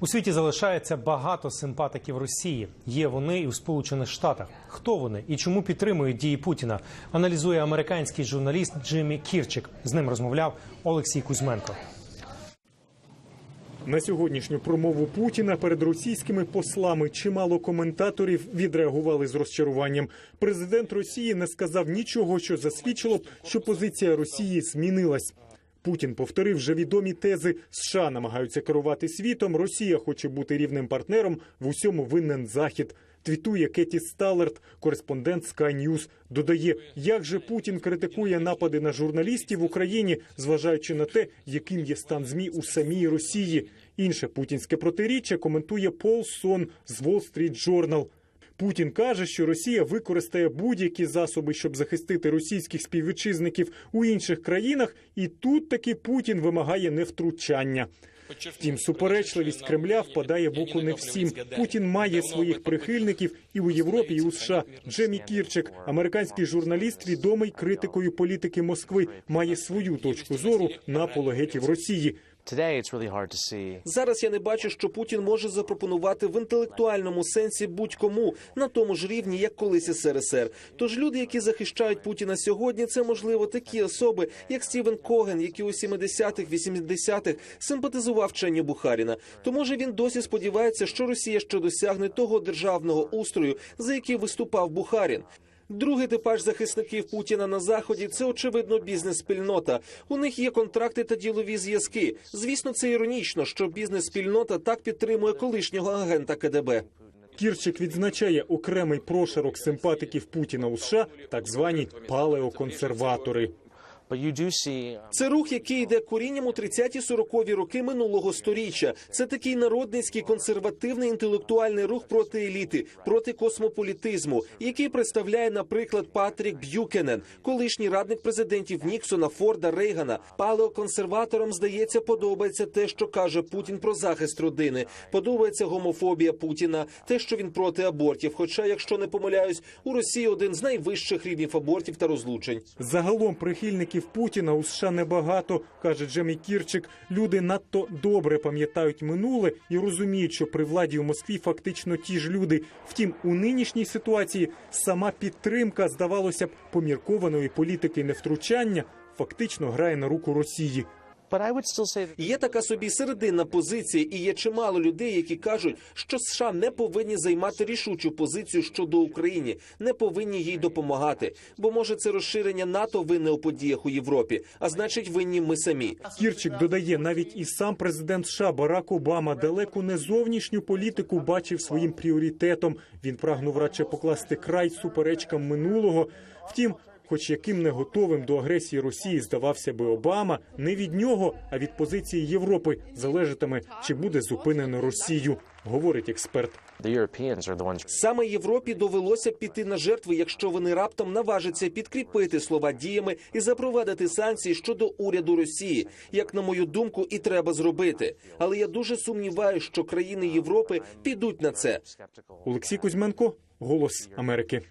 У світі залишається багато симпатиків Росії. Є вони і у Сполучених Штатах. Хто вони і чому підтримують дії Путіна? Аналізує американський журналіст Джиммі Кірчик. З ним розмовляв Олексій Кузьменко. На сьогоднішню промову Путіна перед російськими послами чимало коментаторів відреагували з розчаруванням. Президент Росії не сказав нічого, що засвідчило б, що позиція Росії змінилась. Путін повторив вже відомі тези США намагаються керувати світом. Росія хоче бути рівним партнером. В усьому винен захід. Твітує Кеті Сталерт, кореспондент Sky News. Додає, як же Путін критикує напади на журналістів в Україні, зважаючи на те, яким є стан змі у самій Росії. Інше путінське протиріччя коментує Пол Сон з Wall Street Journal. Путін каже, що Росія використає будь-які засоби, щоб захистити російських співвітчизників у інших країнах, і тут таки Путін вимагає невтручання. Втім, суперечливість Кремля впадає в око не всім. Путін має своїх прихильників і у Європі, і у США. Джемі Кірчик, американський журналіст, відомий критикою політики Москви, має свою точку зору на апологетів Росії. Зараз я не бачу, що Путін може запропонувати в інтелектуальному сенсі будь-кому на тому ж рівні, як колись СРСР. Тож люди, які захищають Путіна сьогодні, це можливо такі особи, як Стівен Коген, який у 70-х, 80-х симпатизував вченню Бухаріна. То може він досі сподівається, що Росія ще досягне того державного устрою, за який виступав Бухарін. Другий типаж захисників Путіна на заході це очевидно бізнес-спільнота. У них є контракти та ділові зв'язки. Звісно, це іронічно, що бізнес-спільнота так підтримує колишнього агента КДБ. Кірчик відзначає окремий прошарок симпатиків Путіна у США, так звані палеоконсерватори. But you do see Це рух, який йде корінням у 30-40-ві роки минулого сторіччя. Це такий народницький консервативний інтелектуальний рух проти еліти, проти космополітизму, який представляє, наприклад, Патрік Б'юкенен, колишній радник президентів Ніксона, Форда, Рейгана. Палеоконсерваторам здається, подобається те, що каже Путін про захист родини. Подобається гомофобія Путіна, те, що він проти абортів. Хоча, якщо не помиляюсь, у Росії один з найвищих рівнів абортів та розлучень. Загалом прихильників Путіна у США небагато, каже Джемі Кірчик. Люди надто добре пам'ятають минуле і розуміють, що при владі у Москві фактично ті ж люди. Втім, у нинішній ситуації сама підтримка, здавалося б, поміркованої політики невтручання фактично грає на руку Росії. But I would still say that Є така собі серединна позиція, і є чимало людей, які кажуть, що США не повинні займати рішучу позицію щодо України, не повинні їй допомагати. Бо може це розширення НАТО винне у подіях у Європі, а значить, винні ми самі. Кірчик додає, навіть і сам президент США Барак Обама далеко не зовнішню політику бачив своїм пріоритетом. Він прагнув радше покласти край суперечкам минулого. Втім, хоч яким не готовим до агресії Росії здавався би Обама, не від нього, а від позиції Європи залежатиме, чи буде зупинено Росію, говорить експерт. Саме Європі довелося піти на жертви, якщо вони раптом наважаться підкріпити слова діями і запровадити санкції щодо уряду Росії, як на мою думку, і треба зробити. Але я дуже сумніваюся, що країни Європи підуть на це. Олексій Кузьменко, Голос Америки.